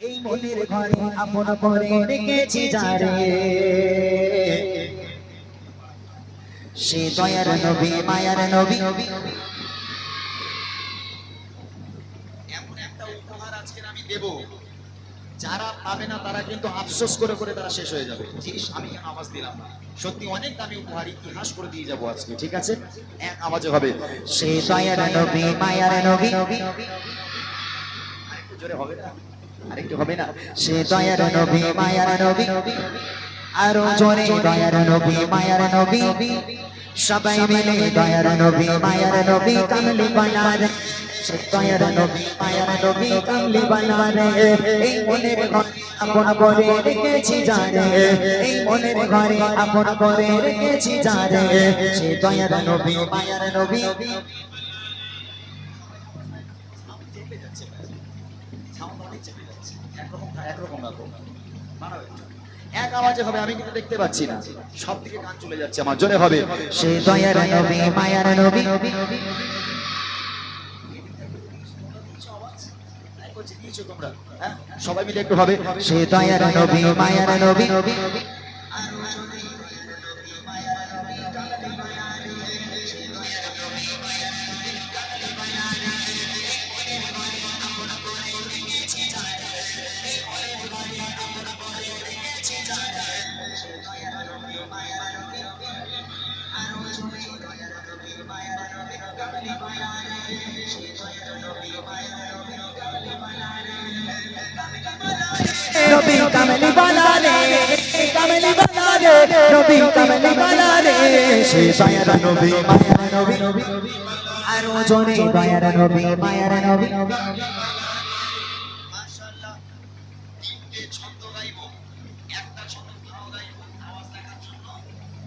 এই মনের ঘরে আপন করে রেখেছি যারে। সে দয়ার নবী মায়ার নবী। এমন একটা উপহার আজকে আমি দেব। যারা পাবে না তারা কিন্তু আফসোস করে করে তারা শেষ হয়ে যাবে। জিনিস আমি কেন আওয়াজ দিলাম সত্যি অনেক দামি উপহার ইতিহাস করে দিয়ে যাব আজকে ঠিক আছে? এক আওয়াজে হবে। সে দয়ার নবী মায়ার নবী। জোরে হবে না? আরেকটু হবে না? সে দয়ার নবী, মায়ার নবী। আরও জোরে, দয়ার নবী, মায়ার নবী। সবাই মিলে দয়ার নবী, মায়ার নবী কামলি বানার দয়ার আপন করে রেখেছি জানে। এই সে দয়ার নবী, মায়ার নবী চেপে যাচ্ছে সাউন্ড অনেক চেপে যাচ্ছে একরকম না একরকম রাখো বাড়াও একটু। এক আওয়াজে হবে আমি কিন্তু দেখতে পাচ্ছি না। সব দিকে গান চলে যাচ্ছে আমার জোরে হবে। সে দয়ার নবী মায়ার নবী। তোমরা হ্যাঁ? সবাই মিলে একটু হবে সে দয়ার নবী মায়ার নবী। কামলি বানালে নবী কামলি বানালে। সে দয়ার নবী মায়ার নবী আরও জোরে দয়ার নবী মায়ার নবী মাশাআল্লাহ তিনটে ছন্দ গাইবো একটা ছন্দ ভাও গাইবো আওয়াজ দেখার জন্য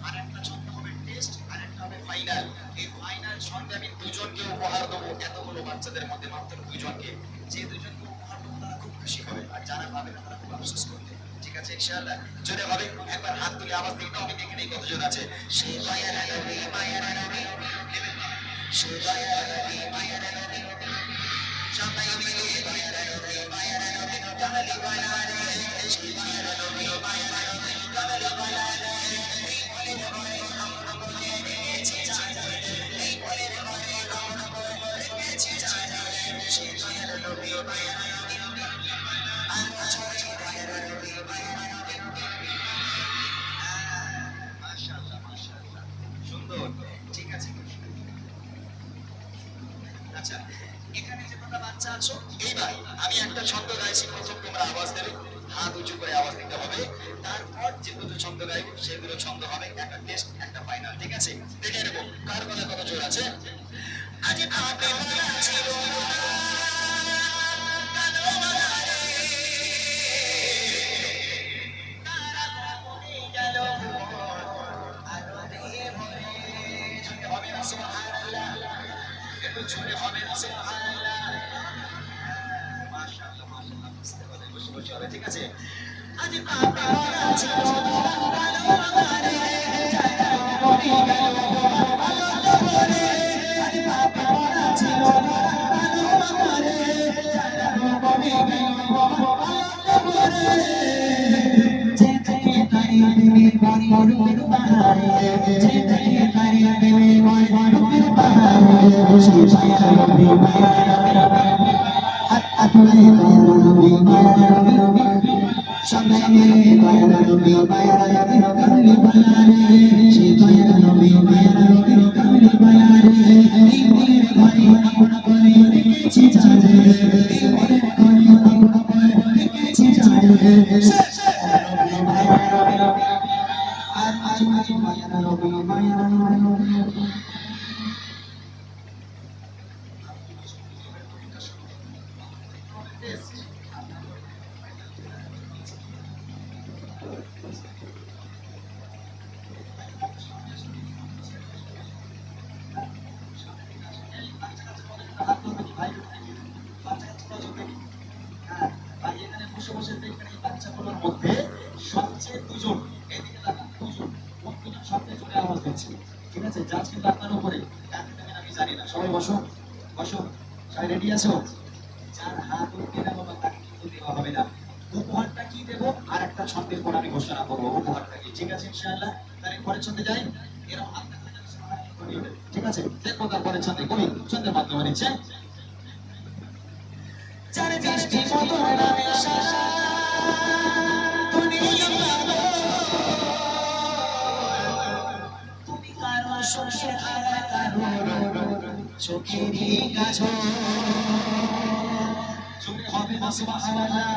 আর একটা ছন্দ হবে টেস্ট আর একটা হবে ফাইনাল এই ফাইনাল ছন্দে আমি দুজনকে উপহার দেবো এতগুলো বাচ্চাদের মধ্যে মাত্র দুজনকে যে দুজনকে উপহার দেবো তারা খুব খুশি হবে। আর যারা পাবে না তারা খুব আফসোস করবে। ঠিক আছে, ইনশাআল্লাহ। যদি হবে, একবার হাত তুলে আওয়াজ দিন হবে দেখে নেই কতজন আছে। সেই দয়ার নবী মায়ের নবী সেই দয়ার নবী মায়ের নবী সবাই মিলে দয়ার নবী মায়ের নবী কামলি বানারে তোমরা আওয়াজ দেবে হাত উঁচু করে আওয়াজ দিতে হবে। তারপর যে দুটো ছন্দ গাইবো, সেগুলো ছন্দ হবে। একটা টেস্ট একটা ফাইনাল ঠিক আছে? দেখে নেব, কার কথা কত জোর আছে? আজ। হবে না সুবহানাল্লাহ। না। বসে হবে, ঠিক আছে? আজ পাপা ছিল কালো মালারে, দয়ার ঠিক আছে? জাজ কিন্তু আপনার উপরে আমি জানি না। সবাই বসো বসো। সবাই রেডি আছো? যার হাত উঠবে না বাবা, তাকে কিন্তু দেওয়া হবে না। উপহারটা কি দেবো? আর একটা ছন্দের পর আমি ঘোষণা করব উপহারটা কি। ঠিক আছে ইনশাআল্লাহ? তাহলে পরের ছন্দে যাই। এরকম ঠিক আছে? দেখব তারপরে ছন্দে করি। ছন্দের মাধ্যমে নিচ্ছে। চারে বৃষ্টি মতো কাজল চোখে হবে না সুবহানাল্লাহ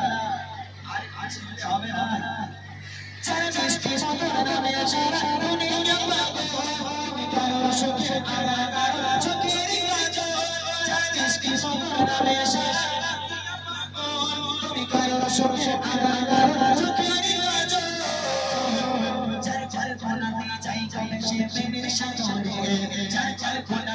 আর কাছে হবে না চারে বৃষ্টি মতো নামে সারা দুনিয়া পাগল। তুমি কারও শোষে আর কারও চোখেরই কাজল চারে নামে সারা তুমি কারও শোষে আর কারও চোখেরই কাজল চার চার যাই সে প্রেমের সাগরে চার চার কোনা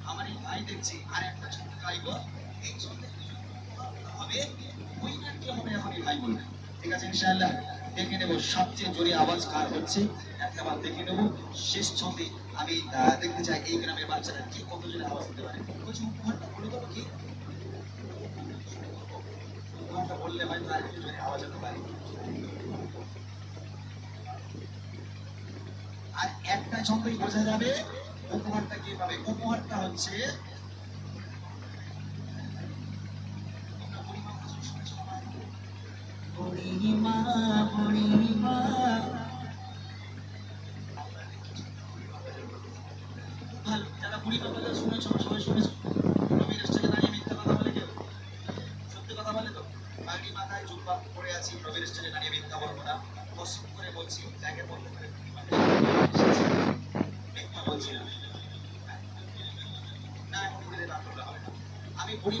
আমার এই ভাই দেখছি আর একটা ছন্দ গাইব, এই ছন্দে দুজনকে উপহার দেওয়া হবে? উইনার কে হবে এখন এই ভাই বলবে ঠিক আছে, ইনশাআল্লাহ। দেখে নেব সবচেয়ে জোরে আওয়াজ কার হচ্ছে। একটা বার দেখে নেব শেষ ছন্দে আমি দেখতে চাই এই গ্রামের বাচ্চারা কি কত জোরে আওয়াজ দিতে পারে। বলছি উপহারটা বলে দেবো কি? উপহারটা বললে ভাই তার একটু জোরে আওয়াজ হতে পারে। আর একটা ছন্দই বোঝা যাবে উপহারটা কীভাবে উপহারটা হচ্ছে ভালো যারা কথা শুনেছো সবাই শুনেছো রবি রেস্টুরেন্টে দাঁড়িয়ে মিথ্যা কথা বলে কেউ সত্যি কথা বলে তো বাকি মাথায় জুব্বা পড়ে আছি রবি রেস্টুরেন্টে দাঁড়িয়ে মিথ্যা বলব না কসম করে বলছি ব্যাগে বলতে পারে মিথ্যা বলছি না না এখন বলে রাখতে হবে না আমি পরিমা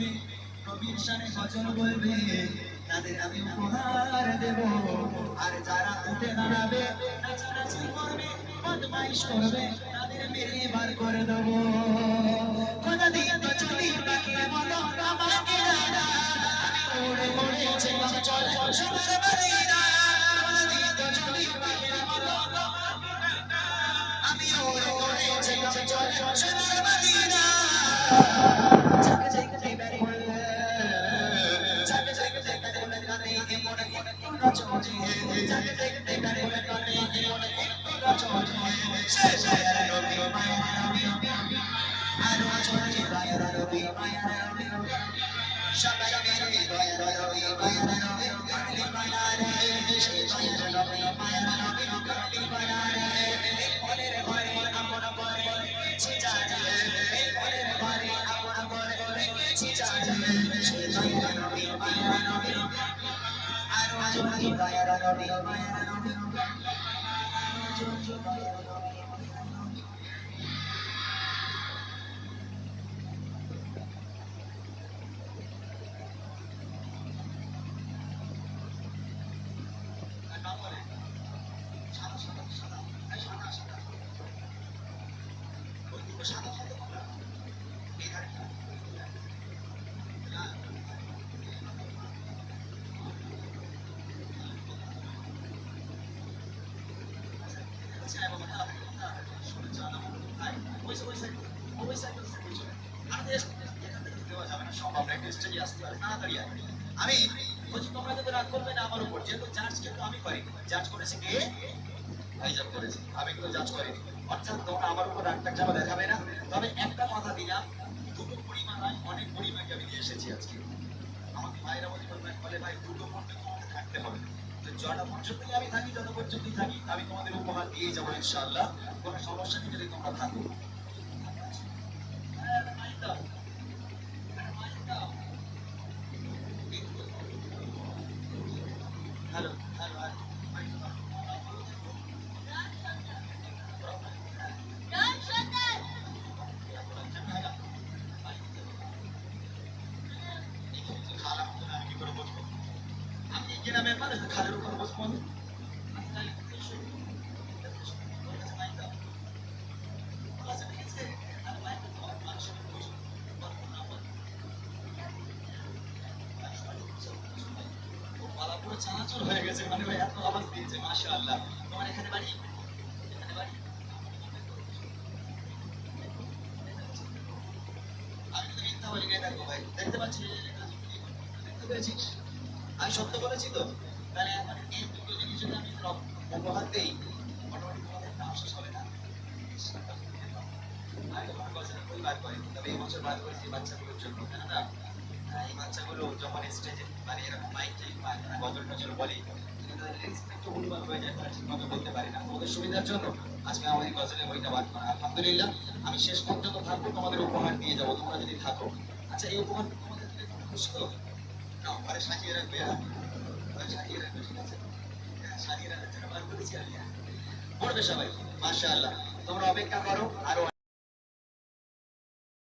দেবে নবীর সানে গজল বলবে তাদের আমি উপহার দেব আর যারা উঠে দাঁড়াবে নাচানাচি করবে বদমাইশ করবে তাদের মেরে বার করে দেবো খোদা দিয়ে তো চলি আমাকে দাদা চলে চলে রচনে জাজ করেছে কে? ভাইজান করেছে। আমি কিন্তু জাজ করিনি। অর্থাৎ তোমরা আমার উপর রাগটা চাপা দেখাবে না? তবে একটা কথা দিলাম, দুটো পরিমাণ নয় অনেক পরিমাণকে আমি নিয়ে এসেছি আজকে। আমাকে ভাইরা বলে বলে ভাই, দুটো পর্যন্ত থাকতে হবে। যটা পর্যন্তই আমি থাকি, যত পর্যন্তই থাকি, আমি তোমাদের উপহার দিয়ে যাব ইনশাআল্লাহ। কোনো সমস্যা নেই যদি তোমরা থাকো হ্যাঁ, মাইক দাও। হ্যাঁ, মাইক দাও। হ্যালো হ্যালো হ্যালো মাইক দাও। খালা মতন আমি কি করে বসবো? আমি এই গ্রামের মানুষ, খালের উপর বসবো আমি? আমি তাই এসো। ওর কাছে মাইক দাও। ওর কাছে ঠিক আছে? আরে মাইক দাও, তোমার মানুষের উপর বসো। বলো না, বলো। ও পালা পুরো চানাচুর হয়ে গেছে, মানে ভাই এত আওয়াজ দিয়েছে, আমি সত্য বলেছি তো? তাহলে এখন এই দুটো জিনিস আমি উপহার দেই বছর বার করেছি বাচ্চাগুলোর জন্য এই বাচ্চাগুলো যখন স্টেজে মানে এরকম মাইক টাইক টজল বলে আমি শেষ পর্যন্ত থাকব তোমাদের উপহার দিয়ে যাব তোমরা যদি থাকো আচ্ছা এই উপহার তোমাদের খুশি তো না ঘরে সাজিয়ে রাখবে সাজিয়ে রাখবে ঠিক আছে সাজিয়ে রাখার জন্য বার করেছি আমি সবাই মাশাআল্লাহ, তোমরা অপেক্ষা করো, আরও